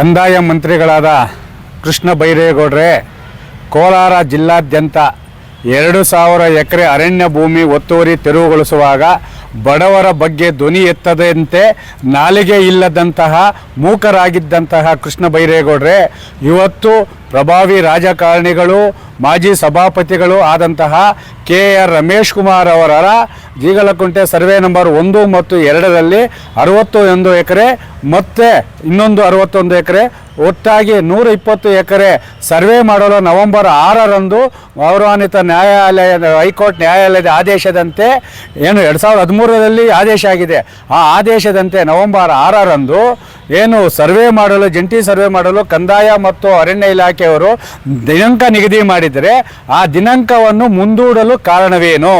ಕಂದಾಯ ಮಂತ್ರಿಗಳಾದ ಕೃಷ್ಣ ಬೈರೇಗೌಡ್ರೆ ಕೋಲಾರ ಜಿಲ್ಲಾದ್ಯಂತ ಎರಡು ಸಾವಿರ ಎಕರೆ ಅರಣ್ಯ ಭೂಮಿ ಒತ್ತುವರಿ ತೆರವುಗೊಳಿಸುವಾಗ ಬಡವರ ಬಗ್ಗೆ ಧ್ವನಿ ಎತ್ತದಂತೆ ನಾಲಿಗೆ ಇಲ್ಲದಂತಹ ಮೂಕರಾಗಿದ್ದಂತಹ ಕೃಷ್ಣ ಬೈರೇಗೌಡ್ರೆ, ಇವತ್ತು ಪ್ರಭಾವಿ ರಾಜಕಾರಣಿಗಳು ಮಾಜಿ ಸಭಾಪತಿಗಳು ಆದಂತಹ ಕೆ ಆರ್ ರಮೇಶ್ ಕುಮಾರ್ ಅವರ ಜೀಗಲಕುಂಟೆ ಸರ್ವೆ ನಂಬರ್ ಒಂದು ಮತ್ತು ಎರಡರಲ್ಲಿ ಅರವತ್ತು ಒಂದು ಎಕರೆ ಮತ್ತೆ ಇನ್ನೊಂದು ಅರವತ್ತೊಂದು ಎಕರೆ ಒಟ್ಟಾಗಿ ನೂರ ಇಪ್ಪತ್ತು ಎಕರೆ ಸರ್ವೆ ಮಾಡಲು ನವೆಂಬರ್ ಆರರಂದು ಗೌರವಾನ್ವಿತ ನ್ಯಾಯಾಲಯದ ಹೈಕೋರ್ಟ್ ನ್ಯಾಯಾಲಯದ ಆದೇಶದಂತೆ ಏನು ಎರಡು ಸಾವಿರದ ಹದಿಮೂರರಲ್ಲಿ ಆದೇಶ ಆಗಿದೆ. ಆ ಆದೇಶದಂತೆ ನವೆಂಬರ್ ಆರರಂದು ಏನು ಸರ್ವೆ ಮಾಡಲು, ಜಂಟಿ ಸರ್ವೆ ಮಾಡಲು ಕಂದಾಯ ಮತ್ತು ಅರಣ್ಯ ಇಲಾಖೆಯವರು ದಿನಾಂಕ ನಿಗದಿ ಮಾಡಿದರೆ ಆ ದಿನಾಂಕವನ್ನು ಮುಂದೂಡಲು ಕಾರಣವೇನು?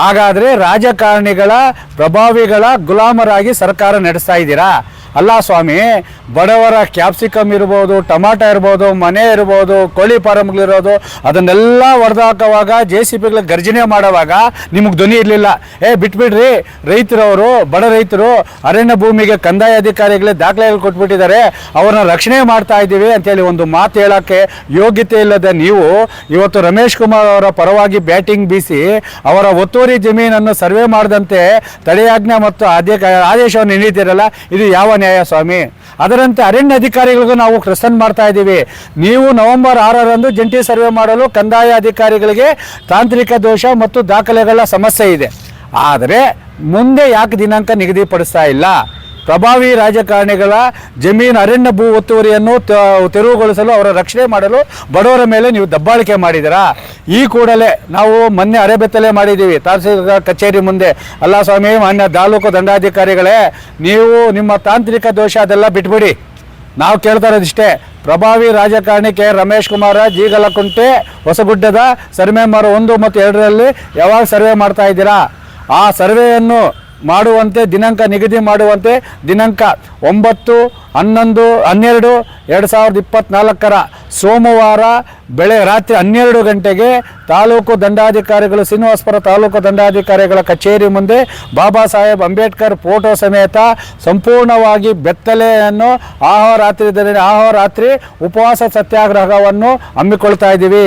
ಹಾಗಾದರೆ ರಾಜಕಾರಣಿಗಳ ಪ್ರಭಾವಿಗಳ ಗುಲಾಮರಾಗಿ ಸರ್ಕಾರ ನಡೆಸ್ತಾ ಇದ್ದೀರಾ? ಅಲ್ಲ ಸ್ವಾಮಿ, ಬಡವರ ಕ್ಯಾಪ್ಸಿಕಮ್ ಇರ್ಬೋದು, ಟಮಾಟ ಇರ್ಬೋದು, ಮನೆ ಇರ್ಬೋದು, ಕೋಳಿ ಫಾರಮ್ಗಳಿರೋದು ಅದನ್ನೆಲ್ಲ ಹೊಡೆದಾಕುವಾಗ ಜೆ ಸಿ ಪಿಗಳ ಗರ್ಜನೆ ಮಾಡುವಾಗ ನಿಮಗೆ ಧ್ವನಿ ಇರಲಿಲ್ಲ. ಏ, ಬಿಟ್ಬಿಡ್ರಿ. ರೈತರವರು, ಬಡ ರೈತರು ಅರಣ್ಯ ಭೂಮಿಗೆ ಕಂದಾಯ ಅಧಿಕಾರಿಗಳೇ ದಾಖಲೆಗಳು ಕೊಟ್ಬಿಟ್ಟಿದ್ದಾರೆ. ಅವರನ್ನ ರಕ್ಷಣೆ ಮಾಡ್ತಾ ಇದ್ದೀವಿ ಅಂತೇಳಿ ಒಂದು ಮಾತು ಹೇಳೋಕ್ಕೆ ಯೋಗ್ಯತೆ ಇಲ್ಲದ ನೀವು ಇವತ್ತು ರಮೇಶ್ ಕುಮಾರ್ ಅವರ ಪರವಾಗಿ ಬ್ಯಾಟಿಂಗ್ ಬೀಸಿ ಅವರ ಒತ್ತುವರಿ ಜಮೀನನ್ನು ಸರ್ವೆ ಮಾಡದಂತೆ ತಡೆಯಾಜ್ಞೆ ಮತ್ತು ಆದೇಶ ಆದೇಶವನ್ನು ನೀಡಿದ್ದೀರಲ್ಲ, ಇದು ಯಾವ ನ್ಯಾಯ ಸ್ವಾಮಿ? ಅದರಂತೆ ಅರಣ್ಯ ಅಧಿಕಾರಿಗಳಿಗೂ ನಾವು ಕ್ರಿಸ್ತನ್ ಮಾಡ್ತಾ ಇದ್ದೀವಿ. ನೀವು ನವೆಂಬರ್ ಆರರಂದು ಜಂಟಿ ಸರ್ವೆ ಮಾಡಲು ಕಂದಾಯ ಅಧಿಕಾರಿಗಳಿಗೆ ತಾಂತ್ರಿಕ ದೋಷ ಮತ್ತು ದಾಖಲೆಗಳ ಸಮಸ್ಯೆ ಇದೆ. ಆದರೆ ಮುಂದೆ ಯಾಕೆ ದಿನಾಂಕ ನಿಗದಿಪಡಿಸ್ತಾ ಇಲ್ಲ? ಪ್ರಭಾವಿ ರಾಜಕಾರಣಿಗಳ ಜಮೀನು ಅರಣ್ಯ ಭೂ ಒತ್ತುವರಿಯನ್ನು ತೆರವುಗೊಳಿಸಲು ಅವರ ರಕ್ಷಣೆ ಮಾಡಲು ಬಡವರ ಮೇಲೆ ನೀವು ದಬ್ಬಾಳಿಕೆ ಮಾಡಿದ್ದೀರಾ? ಈ ಕೂಡಲೇ ನಾವು ಮೊನ್ನೆ ಅರೆಬೆತ್ತಲೆ ಮಾಡಿದ್ದೀವಿ. ತಹಸೀಲ್ದಾರ್ ಕಚೇರಿ ಮುಂದೆ. ಅಲ್ಲ ಸ್ವಾಮಿ, ಮಾನ್ಯ ತಾಲೂಕು ದಂಡಾಧಿಕಾರಿಗಳೇ, ನೀವು ನಿಮ್ಮ ತಾಂತ್ರಿಕ ದೋಷ ಅದೆಲ್ಲ ಬಿಟ್ಬಿಡಿ. ನಾವು ಕೇಳ್ತಾ ಇರೋದಿಷ್ಟೇ. ಪ್ರಭಾವಿ ರಾಜಕಾರಣಿ ಕೆ ರಮೇಶ್ ಕುಮಾರ ಜೀಗಲಕುಂಟೆ ಹೊಸಗುಡ್ಡದ ಸರ್ವೆ ಮಾರು ಒಂದು ಮತ್ತು ಎರಡರಲ್ಲಿ ಯಾವಾಗ ಸರ್ವೆ ಮಾಡ್ತಾ ಇದ್ದೀರಾ? ಆ ಸರ್ವೆಯನ್ನು ಮಾಡುವಂತೆ ದಿನಾಂಕ ನಿಗದಿ ಮಾಡುವಂತೆ ದಿನಾಂಕ ಒಂಬತ್ತು ಹನ್ನೊಂದು, ಹನ್ನೆರಡು, ಎರಡು ಸಾವಿರದ ಇಪ್ಪತ್ತ್ನಾಲ್ಕರ ಸೋಮವಾರ ಬೆಳೆ, ರಾತ್ರಿ ಹನ್ನೆರಡು ಗಂಟೆಗೆ ತಾಲೂಕು ದಂಡಾಧಿಕಾರಿಗಳು, ಶ್ರೀನಿವಾಸಪುರ ತಾಲೂಕು ದಂಡಾಧಿಕಾರಿಗಳ ಕಚೇರಿ ಮುಂದೆ ಬಾಬಾ ಸಾಹೇಬ್ ಅಂಬೇಡ್ಕರ್ ಫೋಟೋ ಸಮೇತ ಸಂಪೂರ್ಣವಾಗಿ ಬೆತ್ತಲೆಯನ್ನು ಆಹೋರಾತ್ರಿ ಆಹೋರಾತ್ರಿ ಉಪವಾಸ ಸತ್ಯಾಗ್ರಹವನ್ನು ಹಮ್ಮಿಕೊಳ್ತಾ ಇದ್ದೀವಿ.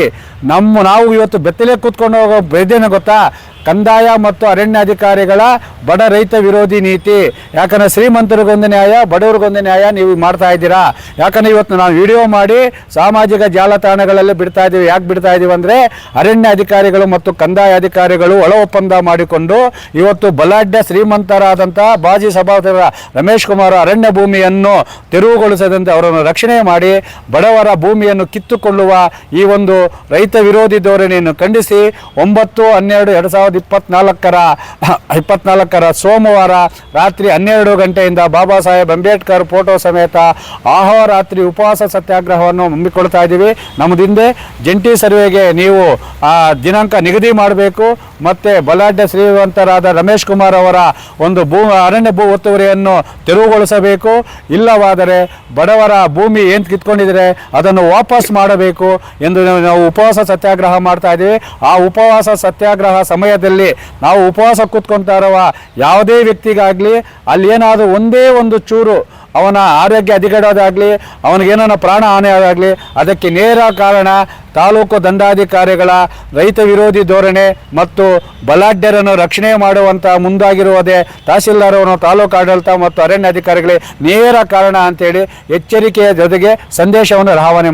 ನಮ್ಮ, ನಾವು ಇವತ್ತು ಬೆತ್ತಲೆ ಕೂತ್ಕೊಂಡು ಹೋಗೋ ಬೇದೇನು ಗೊತ್ತಾ? ಕಂದಾಯ ಮತ್ತು ಅರಣ್ಯ ಅಧಿಕಾರಿಗಳ ಬಡ ರೈತ ವಿರೋಧಿ ನೀತಿ. ಯಾಕಂದರೆ ಶ್ರೀಮಂತರಿಗೊಂದು ನ್ಯಾಯ, ಬಡವರಿಗೊಂದು ನ್ಯಾಯ ನೀವು ಮಾಡ್ತಾ ಇದ್ದೀರಾ? ಯಾಕಂದ್ರೆ ಇವತ್ತು ನಾವು ವಿಡಿಯೋ ಮಾಡಿ ಸಾಮಾಜಿಕ ಜಾಲತಾಣಗಳಲ್ಲಿ ಬಿಡ್ತಾ ಇದ್ದೀವಿ ಯಾಕೆ ಬಿಡ್ತಾ ಇದ್ದೀವಿ ಅಂದರೆ ಅರಣ್ಯ ಅಧಿಕಾರಿಗಳು ಮತ್ತು ಕಂದಾಯ ಅಧಿಕಾರಿಗಳು ಒಳ ಒಪ್ಪಂದ ಮಾಡಿಕೊಂಡು ಇವತ್ತು ಬಲಾಢ್ಯ ಶ್ರೀಮಂತರಾದಂಥ ಬಾಜಿ ಸಭಾಪತಿಗಳ ರಮೇಶ್ ಕುಮಾರ್ ಅರಣ್ಯ ಭೂಮಿಯನ್ನು ತೆರವುಗೊಳಿಸದಂತೆ ಅವರನ್ನು ರಕ್ಷಣೆ ಮಾಡಿ ಬಡವರ ಭೂಮಿಯನ್ನು ಕಿತ್ತುಕೊಳ್ಳುವ ಈ ಒಂದು ರೈತ ವಿರೋಧಿ ಧೋರಣೆಯನ್ನು ಖಂಡಿಸಿ ಒಂಬತ್ತು, ಹನ್ನೆರಡು, ಎರಡು ಸಾವಿರದ ಇಪ್ಪತ್ನಾಲ್ಕರ ಇಪ್ಪತ್ನಾಲ್ಕರ ಸೋಮವಾರ ರಾತ್ರಿ ಹನ್ನೆರಡು ಗಂಟೆಯಿಂದ ಬಾಬಾ ಸಾಹೇಬ್ ಅಂಬೇಡ್ಕರ್ ಫೋಟೋ ಸಮೇತ ಆಹೋರಾತ್ರಿ ಉಪವಾಸ ಸತ್ಯಾಗ್ರಹವನ್ನು ಹಮ್ಮಿಕೊಳ್ತಾ ಇದ್ದೀವಿ. ನಮ್ಮದಿಂದೆ ಜಂಟಿ ಸರ್ವೆಗೆ ನೀವು, ಆ, ದಿನಾಂಕ ನಿಗದಿ ಮಾಡಬೇಕು. ಮತ್ತು ಬಲಾಢ್ಯ ಶ್ರೀವಂತರಾದ ರಮೇಶ್ ಕುಮಾರ್ ಅವರ ಒಂದು ಭೂ, ಅರಣ್ಯ ಭೂ ಒತ್ತುವರಿಯನ್ನು ತೆರವುಗೊಳಿಸಬೇಕು. ಇಲ್ಲವಾದರೆ ಬಡವರ ಭೂಮಿ ಏನು ಕಿತ್ಕೊಂಡಿದ್ರೆ ಅದನ್ನು ವಾಪಸ್ ಮಾಡಬೇಕು ಎಂದು ನಾವು- ಉಪವಾಸ ಸತ್ಯಾಗ್ರಹ ಮಾಡ್ತಾ ಇದ್ದೀವಿ. ಆ ಉಪವಾಸ ಸತ್ಯಾಗ್ರಹ ಸಮಯದಲ್ಲಿ ನಾವು ಉಪವಾಸ ಕೂತ್ಕೊತಾ ಯಾವುದೇ ವ್ಯಕ್ತಿಗಾಗಲಿ, ಅಲ್ಲಿ ಏನಾದರೂ ಒಂದೇ ಒಂದು ಚೂರು ಅವನ ಆರೋಗ್ಯ ಹದಿಗೆಡೋದಾಗಲಿ ಅವನಿಗೇನೋ ಪ್ರಾಣ ಹಾನಿ ಆದಾಗಲಿ ಅದಕ್ಕೆ ನೇರ ಕಾರಣ ತಾಲೂಕು ದಂಡಾಧಿಕಾರಿಗಳ ರೈತ ವಿರೋಧಿ ಧೋರಣೆ ಮತ್ತು ಬಲಾಢ್ಯರನ್ನು ರಕ್ಷಣೆ ಮಾಡುವಂಥ ಮುಂದಾಗಿರುವುದೇ ತಹಸೀಲ್ದಾರ್ ಅವರು ತಾಲೂಕು ಆಡಳಿತ ಮತ್ತು ಅರಣ್ಯ ಅಧಿಕಾರಿಗಳೇ ನೇರ ಕಾರಣ ಅಂತೇಳಿ ಎಚ್ಚರಿಕೆಯ ಜೊತೆಗೆ ಸಂದೇಶವನ್ನು ರವಾನೆ